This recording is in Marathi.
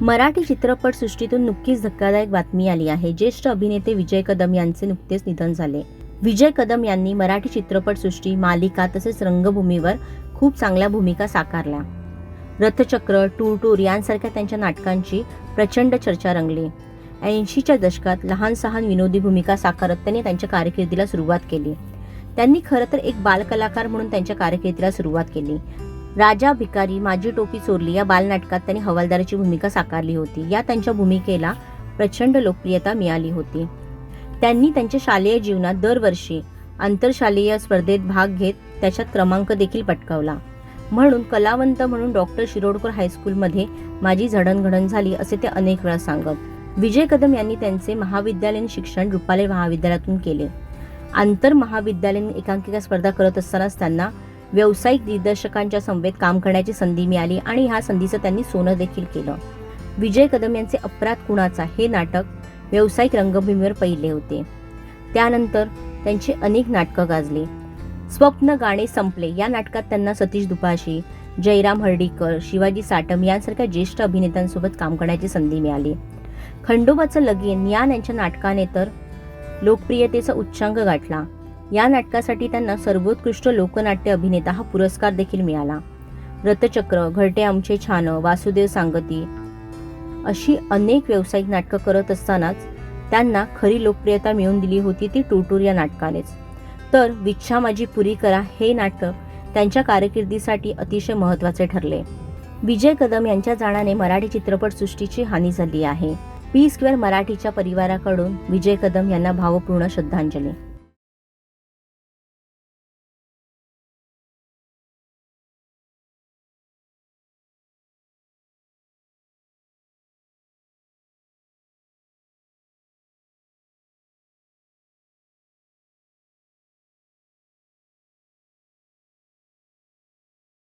मराठी चित्रपटसृष्टीतून नुकतीच धक्कादायक बातमी आली आहे. ज्येष्ठ अभिनेते विजय कदम यांचे नुकतेच निधन झाले. विजय कदम यांनी मराठी चित्रपटसृष्टी मालिका तसेच रंगभूमीवर खूप चांगल्या भूमिका साकारल्या. रथचक्र टूर टूर यांसारख्या त्यांच्या नाटकांची प्रचंड चर्चा रंगली. ऐंशीच्या दशकात लहान सहान विनोदी भूमिका साकारत त्यांनी त्यांच्या कारकिर्दीला सुरुवात केली. त्यांनी खरं तर एक बालकलाकार म्हणून त्यांच्या कारकिर्दीला सुरुवात केली. राजा भिकारी माझी टोपी चोरली. या बालनाटकात त्यांनी हवालदाराची भूमिका साकारली होती. या त्यांच्या भूमिकेला प्रचंड लोकप्रियता मिळाली होती. त्यांनी त्यांच्या शालेय जीवनात दरवर्षी आंतरशालेय स्पर्धेत भाग घेत त्याच्यात क्रमांक देखील पटकावला. म्हणून कलावंत म्हणून डॉक्टर शिरोडकर हायस्कूलमध्ये माझी झडणघडण झाली असे ते अनेक वेळा सांगत. विजय कदम यांनी त्यांचे महाविद्यालयीन शिक्षण रुपाले महाविद्यालयातून केले. आंतर महाविद्यालयीन एकांकिका स्पर्धा करत असतानाच त्यांना व्यावसायिक दिग्दर्शकांच्या संवेत काम करण्याची संधी मिळाली आणि ह्या संधीचं त्यांनी सोनं देखील केलं. विजय कदम यांचे अपराध कुणाचा हे नाटक व्यावसायिक रंगभूमीवर पहिले होते. त्यानंतर त्यांची अनेक नाटकं गाजली. स्वप्न गाणे संपले. या नाटकात त्यांना सतीश दुपाशी जयराम हर्डीकर शिवाजी साटम यांसारख्या ज्येष्ठ अभिनेत्यांसोबत काम करण्याची संधी मिळाली. खंडोबाचं लगीन या यांच्या नाटकाने तर लोकप्रियतेचा उच्चांक गाठला. या नाटकासाठी त्यांना सर्वोत्कृष्ट लोकनाट्य अभिनेता हा पुरस्कार देखील मिळाला. रथचक्र घरटे आमचे छान वासुदेव सांगती अशी अनेक व्यावसायिक नाटकं करत असतानाच त्यांना खरी लोकप्रियता मिळवून दिली होती ती टूटूर या नाटकानेच. तर विच्छा माझी पुरी करा हे नाटक त्यांच्या कारकिर्दीसाठी अतिशय महत्त्वाचे ठरले. विजय कदम यांच्या जाण्याने मराठी चित्रपटसृष्टीची हानी झाली आहे. पी स्क्वेअर मराठीच्या परिवाराकडून विजय कदम यांना भावपूर्ण श्रद्धांजली.